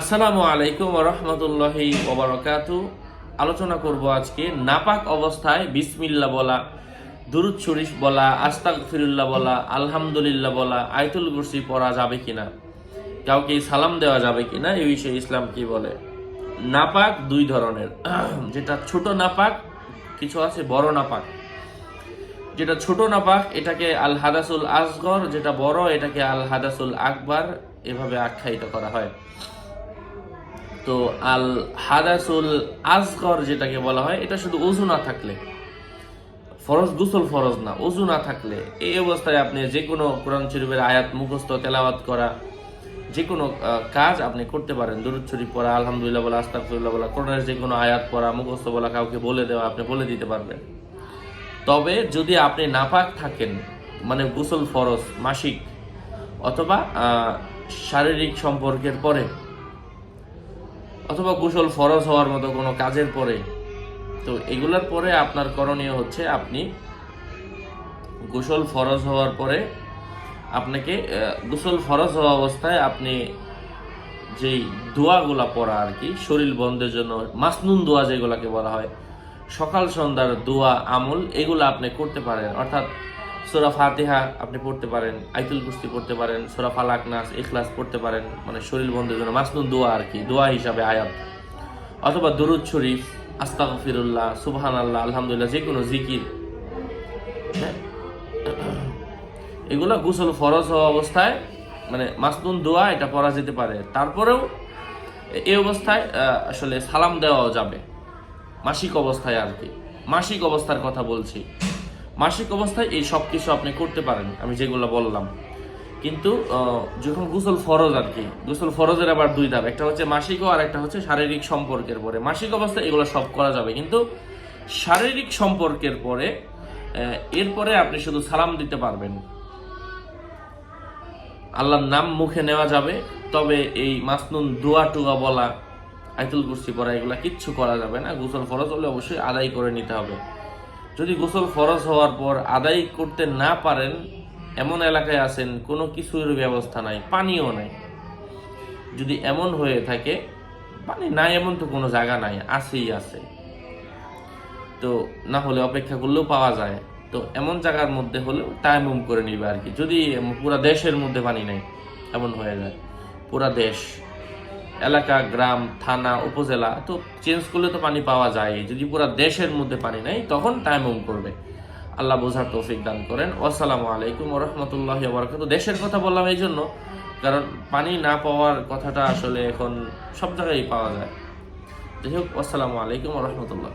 আসসালামু আলাইকুম রহমতুল্লাহি ওবরাকাতু আলোচনা করব আজকে নাপাক অবস্থায় বিসমিল্লা বলা, দুরুদ শরীফ বলা আস্তাক ফিরুল্লাহ বলা, আলহামদুলিল্লাহ বলা, আয়তুল কুরসি পড়া যাবে কিনা, কাউকে সালাম দেওয়া যাবে কিনা, এই বিষয়ে ইসলাম কি বলে? নাপাক দুই ধরনের, যেটা ছোট নাপাক, কিছু আছে বড় নাপাক। যেটা ছোট নাপাক, এটাকে আল হাদাসুল আসগর, যেটা বড়, এটাকে আল হাদাসুল আকবার, এভাবে আখ্যায়িত করা হয়। তো আল হাদাসুল আসগর যেটাকে বলা হয়, এটা শুধু অজু না থাকলে, ফরজ, গুসল ফরজ না অজু না থাকলে, এই অবস্থায় আপনি যে কোনো কোরআন শরীফের আয়াত মুখস্থ, তেলাওয়াত করা যে কোনো কাজ আপনি করতে পারেন। দরুদ শরীফ পড়া, আলহামদুলিল্লাহ বলা, আস্তাগফিরুল্লাহ বলা, কোরআনের যে কোনো আয়াত পড়া, মুখস্থ বলা, কাউকে বলে দেওয়া, আপনি বলে দিতে পারবেন। তবে যদি আপনি নাপাক থাকেন মানে গোসল ফরজ, মাসিক, অথবা শারীরিক সম্পর্কের পরে অথবা গোসল ফরজ হওয়ার মতো কোনো কাজের পরে, তো এগুলোর পরে আপনার করণীয় হচ্ছে আপনি গোসল ফরজ হওয়ার পরে আপনাকে গোসল ফরজ হওয়া অবস্থায় আপনি যেই দোয়াগুলা পড়া আর কি, শরীর বন্ধের জন্য মাসনুন দোয়া যেগুলাকে বলা হয়, সকাল সন্ধ্যার দোয়া আমল এগুলো আপনি করতে পারেন। অর্থাৎ সোরা ফাতিহা আপনি পড়তে পারেন, আইতুল কুস্তি পড়তে পারেন, সোরা ফালাক নাস, ইখলাস পড়তে পারেন মানে শরীর বন্ধের জন্য মাসনুন দোয়া আর কি, দোয়া হিসাবে আয়াত। অথবা দরুদ শরীফ, আস্তাগফিরুল্লাহ সুবহান আল্লাহ আলহামদুলিল্লাহ যে কোনো জিকির হ্যাঁ? এগুলো গোসল ফরজ হওয়া অবস্থায় মানে মাসনুন দোয়া এটা পড়া যেতে পারে। তারপরেও এই অবস্থায় আসলে সালাম দেওয়াও যাবে। মাসিক অবস্থায় আর কি। মাসিক অবস্থার কথা বলছি। মাসিক অবস্থায় এই সব কিছু আপনি করতে পারেন, আমি যেগুলো বললাম। কিন্তু যখন গোসল ফরজ আর কি, গোসল ফরজের আবার দুই ধাপ, একটা হচ্ছে মাসিক আর একটা হচ্ছে শারীরিক সম্পর্কের পরে। মাসিক অবস্থায় এগুলো সব করা যাবে, কিন্তু শারীরিক সম্পর্কের পরে এরপরে আপনি শুধু সালাম দিতে পারবেন। আল্লাহর নাম মুখে নেওয়া যাবে, তবে এই মাসনুন দোয়া টুয়া বলা, আইতুল কুরসি পড়া, এগুলা কিচ্ছু করা যাবে না। গোসল ফরজ হলে অবশ্যই আদায় করে নিতে হবে। যদি গোসল ফরজ হওয়ার পর আদায় করতে না পারেন, এমন এলাকায় আছেন, কোনো কিছুর ব্যবস্থা নাই, পানিও নাই। যদি এমন হয়ে থাকে, পানি নাই এমন তো কোনো জায়গা নাই, আছেই আছে। তো না হলে অপেক্ষা করলেও পাওয়া যায়। তো এমন জায়গার মধ্যে হলেও টাইমুম করে নিবে আর কি। যদি পুরা দেশের মধ্যে পানি নেই, এমন হয়ে যায়। পুরা দেশ এলাকা, গ্রাম, থানা, উপজেলা, তো চেঞ্জ করলে তো পানি পাওয়া যায়। যদি পুরো দেশের মধ্যে পানি নেই, তখন টাইম ওম করবে। আল্লাহ বোঝার তৌফিক দান করেন। আসসালামু আলাইকুম রহমতুল্লাহ বরকাত দেশের কথা বললাম এই জন্য, কারণ পানি না পাওয়ার কথাটা আসলে এখন সব জায়গায় পাওয়া যায়। যাই হোক, আসসালামু আলাইকুম রহমতুল্লাহ